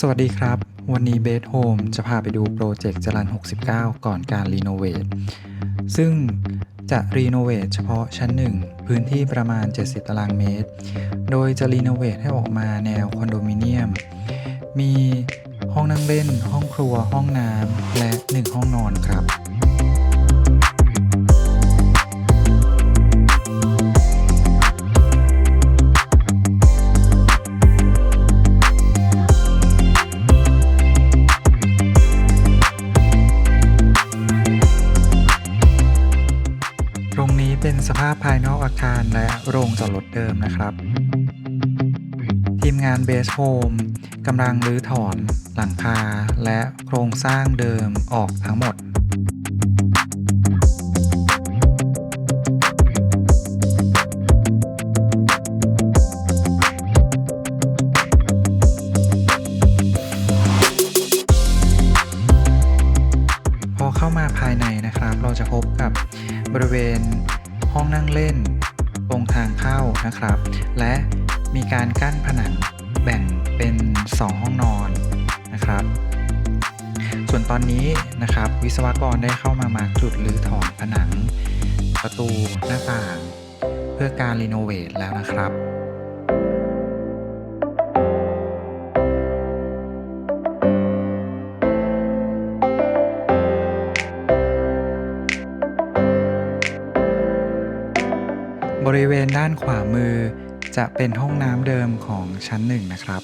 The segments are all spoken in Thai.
สวัสดีครับ วันนี้เบสโฮมจะพาไปดูโปรเจกต์จรัน 69 ก่อนการรีโนเวทซึ่งจะรีโนเวทเฉพาะชั้น 1 พื้นที่ประมาณ 70 ตารางเมตร โดยจะรีโนเวทให้ออกมาแนวคอนโดมิเนียม มีห้องนั่งเล่น ห้องครัว ห้องน้ำแเป็นสภาพภายนอกอาคารและโรงจอดรถเดิมนะครับ ทีมงานเบสโฮมกำลังรื้อถอนหลังคาและโครงสร้างเดิมออกทั้งหมดพอเข้ามาภายในนะครับ เราจะพบกับบริเวณ ห้องนั่งเล่น ตรงทางเข้านะครับ และมีการกั้นผนังแบ่งเป็น 2 ห้องนอนนะครับ ส่วนตอนนี้นะครับ วิศวกรได้เข้ามามาจุดหรือถอนผนัง ประตูหน้าต่าง เพื่อการรีโนเวทแล้วนะครับ บริเวณด้านขวามือ จะเป็นห้องน้ำเดิมของชั้นหนึ่งนะครับ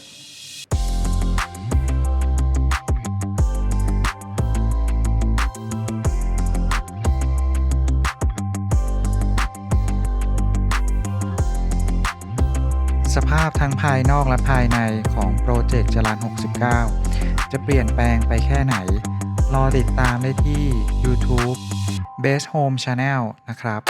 สภาพทั้งภายนอกและภายในของโปรเจกต์จรัน69 จะเปลี่ยนแปลงไปแค่ไหน รอติดตามได้ที่ YouTube Base Home Channel นะครับ